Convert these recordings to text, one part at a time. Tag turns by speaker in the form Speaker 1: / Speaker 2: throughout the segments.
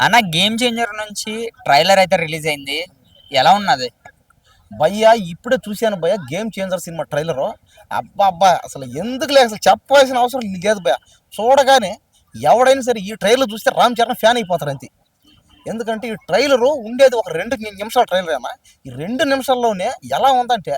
Speaker 1: అన్న game changer నుంచి trailer అయితే రిలీజ్ అయింది. ఎలా ఉన్నది?
Speaker 2: భయ్యా ఇప్పుడే చూశాను భయ్య గేమ్ చేంజర్ సినిమా ట్రైలరు అబ్బా అబ్బా అసలు ఎందుకు లేదు అసలు చెప్పాల్సిన అవసరం లేదు భయ్య. చూడగానే ఎవడైనా సరే ఈ ట్రైలర్ చూస్తే రామ్ చరణ్ ఫ్యాన్ అయిపోతారు అంతే. ఎందుకంటే ఈ ట్రైలరు ఉండేది ఒక రెండు నిమిషాల ట్రైలర్ అన్న. ఈ రెండు నిమిషాల్లోనే ఎలా ఉందంటే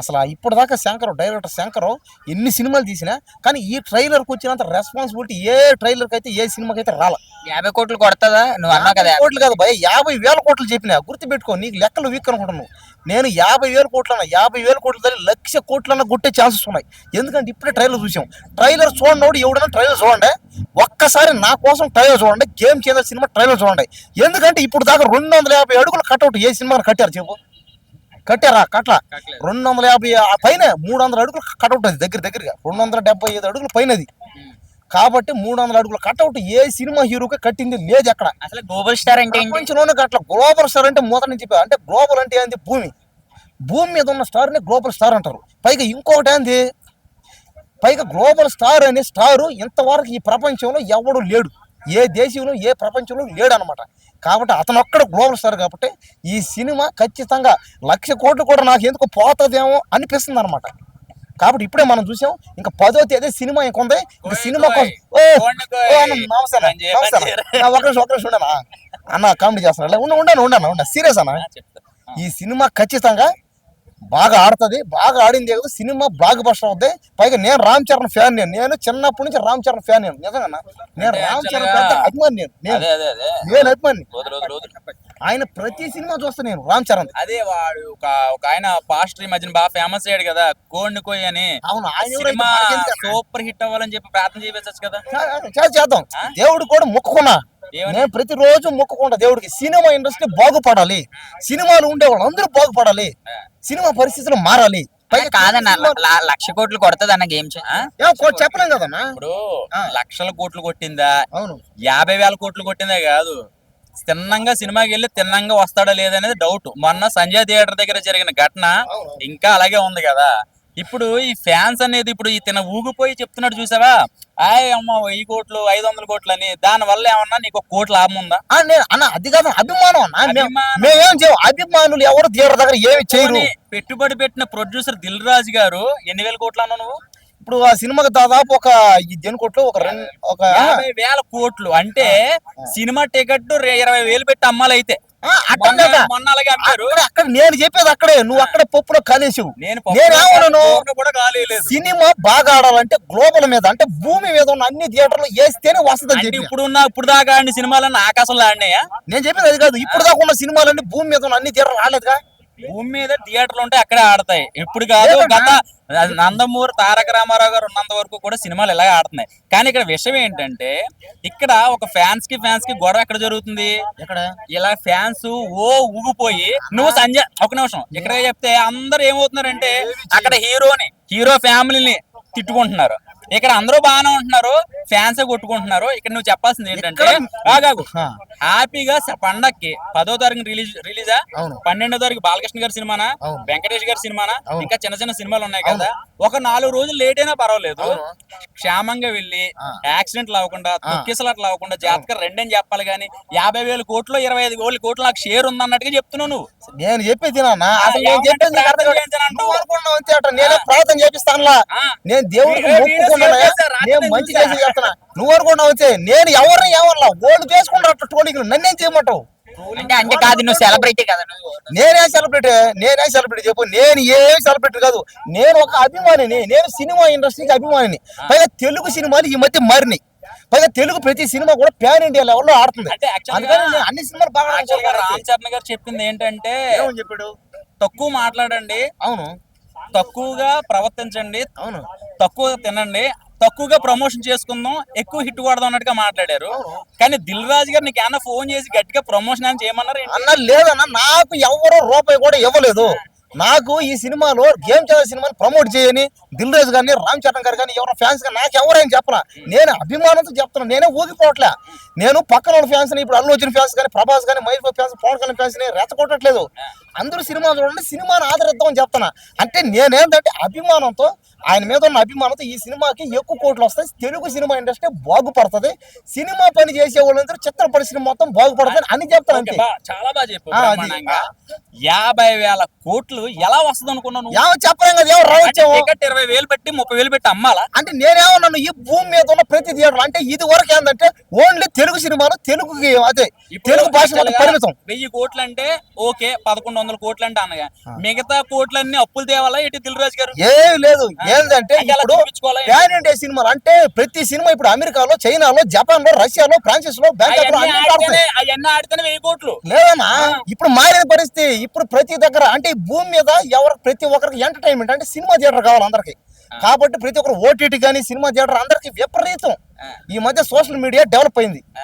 Speaker 2: అసలు ఇప్పటిదాకా శంకర్ డైరెక్టర్ శంకర్ ఎన్ని సినిమాలు తీసినా కానీ ఈ ట్రైలర్కి వచ్చినంత రెస్పాన్సిబిలిటీ ఏ ట్రైలర్కి అయితే ఏ సినిమాకి అయితే రాల.
Speaker 1: యాభై కోట్లు కొడతదా? నువ్వు అన్నావు కదా.
Speaker 2: కోట్లు కాదు భయ యాభై వేల కోట్లు చెప్పినా గుర్తుపెట్టుకో నీకు లెక్కలు వీక్ అనుకుంటున్నావు. నేను యాభై వేల కోట్లన్నా యాభై వేల కోట్ల దగ్గర లక్ష కోట్లన్నా కొట్టే ఛాన్సెస్ ఉన్నాయి. ఎందుకంటే ఇప్పుడే ట్రైలర్ చూసాం. ట్రైలర్ చూడండి ఎవడైనా ట్రైలర్ చూడండి? ఒక్కసారి నా కోసం ట్రైలర్ చూడండి. గేమ్ చేంజర్ సినిమా ట్రైలర్ చూడండి. ఎందుకంటే ఇప్పుడు దాకా రెండు వందల యాభై అడుగులు కట్అవుట్ ఏ సినిమాని కట్టారు చెప్పు? కట్టారా? కట్ల రెండు వందల యాభై ఆ పైన మూడు వందల అడుగులు కట్అవుట్ అది దగ్గర దగ్గరగా. రెండు వందల డెబ్బై ఐదు అడుగులు పైనది. కాబట్టి మూడు వందల అడుగుల కట్అవుట్ ఏ సినిమా హీరోకి కట్టింది లేదు ఎక్కడ.
Speaker 1: అసలు గ్లోబల్ స్టార్ అంటే
Speaker 2: ప్రపంచంలోనే అట్లా గ్లోబల్ స్టార్ అంటే మొదటి నుంచి చెప్పా అంటే గ్లోబల్ అంటే ఏంది? భూమి. భూమి మీద ఉన్న స్టార్ని గ్లోబల్ స్టార్ అంటారు. పైగా ఇంకొకటి ఏంది? పైగా గ్లోబల్ స్టార్ అనే స్టార్ ఇంతవరకు ఈ ప్రపంచంలో ఎవడు లేడు. ఏ దేశంలో ఏ ప్రపంచంలో లేడు అనమాట కాబట్టి అతను ఒక్కడ గ్లోబల్ స్టార్ కాబట్టి ఈ సినిమా ఖచ్చితంగా లక్ష కోట్లు కూడా నాకు ఎందుకు పోతుందేమో అనిపిస్తుంది అనమాట కాబట్టి ఇప్పుడే మనం చూసాం ఇంకా పదో తేదీ సినిమా ఇంక ఉంది ఇంకా సినిమా కోసం ఓ ఒక నిమిషం, ఒక నిమిషం ఉండనా? అన్న కామెడీ చేస్తున్నా. ఉండ ఉండను ఉండను ఉండ. సీరియస్ అన్న? ఈ సినిమా ఖచ్చితంగా బాగా ఆడుతుంది బాగా ఆడింది కదా సినిమా బ్లాక్ బస్టర్ అవుద్ది. పైగా నేను రామ్ చరణ్ ఫ్యాన్ నేను. నేను చిన్నప్పటి నుంచి రామ్ చరణ్ ఫ్యాన్ నేను. నిజంగా నేను రామ్ చరణ్ అభిమాని నేను. నేను అభిమాని. ఆయన ప్రతి సినిమా చూస్తా నేను. రామ్ చరణ్.
Speaker 3: అదే వాడు ఒక ఒక ఆయన పాస్టర్ ఈ మధ్యన బాగా ఫేమస్ అయ్యాడు కదా కోడిని కోయి అని.
Speaker 2: అవును ఆయన?
Speaker 3: సూపర్ హిట్ అవ్వాలని చెప్పి ప్రార్థన చేయవచ్చు కదా.
Speaker 2: చేద్దాం? దేవుడు కూడా మొక్కుకున్నా? నేను ప్రతిరోజు మొక్కుకుంటా దేవుడికి. సినిమా ఇండస్ట్రీ బాగుపడాలి. సినిమాలు ఉండేవాళ్ళు అందరూ బాగుపడాలి. సినిమా పరిస్థితులు మారాలి.
Speaker 1: కాదన్న లక్ష కోట్లు కొడతది అన్న గేమ్
Speaker 2: చెప్పలేం కదన్నా?
Speaker 3: ఇప్పుడు. లక్షల కోట్లు కొట్టిందా?
Speaker 2: అవును.
Speaker 3: యాభై వేల కోట్లు కొట్టిందే కాదు. తిన్నంగా సినిమాకి వెళ్ళి తిన్నంగా వస్తాడా లేదనేది డౌట్ మొన్న సంజయ్ థియేటర్ దగ్గర జరిగిన ఘటన. ఇంకా అలాగే ఉంది కదా. ఇప్పుడు ఈ ఫ్యాన్స్ అనేది ఇప్పుడు ఈ తిన ఊగిపోయి చెప్తున్నాడు చూసావా? ఆయ్ అమ్మ వెయ్యి కోట్లు ఐదు వందల కోట్లు అని. దాని వల్ల ఏమన్నా నీకు ఒక కోటి లాభం ఉందా?
Speaker 2: నేను అన్న అది కాదు అభిమానం అన్న. మేము- చేయం అభిమానులు ఎవరు థియేటర్ దగ్గర ఏమి చేయరు.
Speaker 3: పెట్టుబడి పెట్టిన ప్రొడ్యూసర్ దిల్ రాజు గారు ఎన్ని వేల కోట్లు అన్నావు నువ్వు?
Speaker 2: ఇప్పుడు ఆ సినిమాకి దాదాపు ఒక ఈ దేనికోట్లు ఒక రెండు ఒక
Speaker 3: యాభై వేల కోట్లు. అంటే సినిమా టికెట్ ఇరవై వేలు పెట్టి అమ్మాలి అయితే
Speaker 2: అక్కడ నేను చెప్పేది అక్కడే. నువ్వు అక్కడే పప్పులో కాలేసావు.
Speaker 3: నేను
Speaker 2: సినిమా బాగా ఆడాలంటే గ్లోబల్ మీద అంటే భూమి మీద ఉన్న అన్ని థియేటర్లు వేస్తేనే చెప్పి
Speaker 3: ఇప్పుడు ఉన్న ఇప్పుడు దాకా ఆడిన సినిమాలన్నీ ఆకాశంలో ఆడినాయా?
Speaker 2: నేను చెప్పేది అది కాదు. ఇప్పుడు దాకా ఉన్న సినిమాలన్నీ భూమి మీద ఉన్న అన్ని థియేటర్లు ఆడలేదుగా.
Speaker 3: భూమి మీద థియేటర్లు ఉంటే అక్కడే ఆడతాయి. ఇప్పుడు కాదు. గత నందమూరి తారక రామారావు గారు ఉన్నంత వరకు కూడా సినిమాలు ఇలాగే ఆడుతున్నాయి. కానీ ఇక్కడ విషయం ఏంటంటే ఇక్కడ ఒక ఫ్యాన్స్కి ఫ్యాన్స్కి గొడవ ఎక్కడ జరుగుతుంది?
Speaker 2: ఎక్కడ?
Speaker 3: ఇలా ఫ్యాన్స్ ఓ ఊగిపోయి నువ్వు సంజయ్ ఒక నిమిషం ఇక్కడ చెప్తే అందరు ఏమవుతున్నారంటే అక్కడ హీరోని హీరో ఫ్యామిలీని తిట్టుకుంటున్నారు. ఇక్కడ అందరూ బాగానే ఉంటున్నారు. ఫ్యాన్స్ కొట్టుకుంటున్నారు. ఇక్కడ నువ్వు చెప్పాల్సింది ఏంటంటే
Speaker 2: ఆ,
Speaker 3: హ్యాపీగా పండక్కి పదో తారీఖు రిలీజ్ రిలీజా? పన్నెండో తారీఖు బాలకృష్ణ గారి సినిమానా. వెంకటేష్ గారి సినిమానా. ఇంకా చిన్న చిన్న సినిమాలు ఉన్నాయి కదా. ఒక నాలుగు రోజులు లేట్ అయినా పర్వాలేదు. క్షేమంగా వెళ్ళి
Speaker 2: ఆ.
Speaker 3: యాక్సిడెంట్లు అవ్వకుండా తొక్కిసలాట్లు అవ్వకుండా జాతక రెండని చెప్పాలి కానీ యాభై వేల కోట్లు ఇరవై ఐదు వేల కోట్లు నాకు షేర్ ఉంది అన్నట్టుగా చెప్తున్నావు నువ్వు.
Speaker 2: నేను చెప్పేది నేను
Speaker 3: ప్రార్థన
Speaker 2: చేపిస్తానులా. నేను దేవుడికి నేను మంచి
Speaker 3: చూసా.
Speaker 2: చేస్తున్నా నువ్వు అనుకున్నావు నేను ఎవరిని ఏమన్నా ఓళ్ళు చేసుకుంటారు నన్నేం చేయమంటావు?
Speaker 1: అంటే అంటే కాదు నువ్వు సెలబ్రిటీ కదా
Speaker 2: నేనే సెలబ్రిటీ నేనే సెలబ్రిటీ చెప్పు నేను ఏం సెలబ్రిటీ కాదు. నేను ఒక అభిమానిని నేను సినిమా ఇండస్ట్రీకి అభిమానిని. పైగా తెలుగు సినిమాలు ఈ మధ్య మారినాయి. పైగా తెలుగు ప్రతి సినిమా కూడా ప్యాన్ ఇండియా లెవెల్లో ఆడుతుంది. అందుకని అన్ని సినిమాలు బాగా.
Speaker 3: రామ్ చరణ్ గారు చెప్పింది ఏంటంటే
Speaker 2: చెప్పాడు?
Speaker 3: తక్కువ మాట్లాడండి
Speaker 2: అవును.
Speaker 3: తక్కువగా ప్రవర్తించండి
Speaker 2: అవును.
Speaker 3: తక్కువ తినండి తక్కువగా ప్రమోషన్ చేసుకుందాం ఎక్కువ హిట్ కొడదాం అన్నట్టుగా మాట్లాడారు. కానీ దిల్ రాజు గారు నీకు ఏమన్నా ఫోన్ చేసి గట్టిగా ప్రమోషన్ అని చేయమన్నారు?
Speaker 2: అన్న లేదన్న నాకు ఎవరో రూపాయి కూడా ఇవ్వలేదు. నాకు ఈ సినిమాలో గేమ్ చేసే సినిమాని ప్రమోట్ చేయని దిల్ రాజు గారిని రామ్ చరణ్ గారు కానీ ఎవరైనా ఫ్యాన్స్ కానీ నాకు ఎవరైనా చెప్పలా నేను అభిమానంతో చెప్తున్నా నేనే ఊగిపోవట్లే నేను పక్కన ఉన్న ఫ్యాన్స్ ఇప్పుడు అల్లు వచ్చిన ఫ్యాన్స్ కానీ ప్రభాస్ కానీ మహేష్ ఫ్యాన్స్ పవన్ కళ్యాణ్ ఫ్యాన్స్ని రెచ్చగొట్టట్లేదు. అందరూ సినిమా చూడండి సినిమాని ఆదరిద్దామని చెప్తున్నా. అంటే నేనేంటంటే అభిమానంతో ఆయన మీద ఉన్న అభిమానంతో ఈ సినిమాకి ఎక్కువ కోట్లు వస్తాయి. తెలుగు సినిమా ఇండస్ట్రీ బాగుపడుతుంది. సినిమా పని చేసే వాళ్ళందరూ చిత్ర పరిశ్రమ మొత్తం బాగుపడుతుంది అని చెప్తాను అంతే.
Speaker 3: బా- చాలా బాగా చెప్పు
Speaker 2: ఆ, అది.
Speaker 3: బ్రహ్మాండంగా. యాభై వేల కోట్లు ఎలా వస్తుంది?
Speaker 2: ఏమో చెప్పలేం కదా ఎవరు
Speaker 3: అంటే టికెట్ ఇరవై వేలు పెట్టి ముప్పై వేలు పెట్టి అమ్మాలా?
Speaker 2: అంటే నేనేమన్నాను ఈ భూమి మీద ఉన్న ప్రతి థియేటర్ అంటే ఇది వరకు ఏంటంటే ఓన్లీ తెలుగు సినిమాలు తెలుగుకి అదే తెలుగు భాష పరిమితం.
Speaker 3: వెయ్యి కోట్లు అంటే ఓకే పదకొండు వందల కోట్లు అంటే అనగా మిగతా కోట్లన్నీ అప్పులు తేవాలా ఇటు దిల్రాజు గారు?
Speaker 2: ఏం లేదు. ఏంటంటే ఇప్పుడు? ప్యాన్ ఇండియా సినిమాలు అంటే ప్రతి సినిమా ఇప్పుడు అమెరికాలో చైనాలో జపాన్లో రష్యాలో ఫ్రాన్సిస్లో బ్యాంకాక్లో
Speaker 3: అవన్నీ
Speaker 2: అన్ని ఆడుతున్నాయి.
Speaker 3: ఆడితేనే అవన్నీ ఆడితేనే వెయ్యి కోట్లు.
Speaker 2: లేదన్నా ఇప్పుడు మారిన పరిస్థితి ఇప్పుడు ప్రతి దగ్గర అంటే భూమి మీద ఎవరు ప్రతి ఒక్కరికి ఎంటర్టైన్మెంట్ అంటే సినిమా థియేటర్ కావాలి అందరికి. కాబట్టి ప్రతి ఒక్కరు ఓటీటీ కానీ సినిమా థియేటర్ అందరికి విపరీతం. ఈ మధ్య సోషల్ మీడియా డెవలప్ అయింది.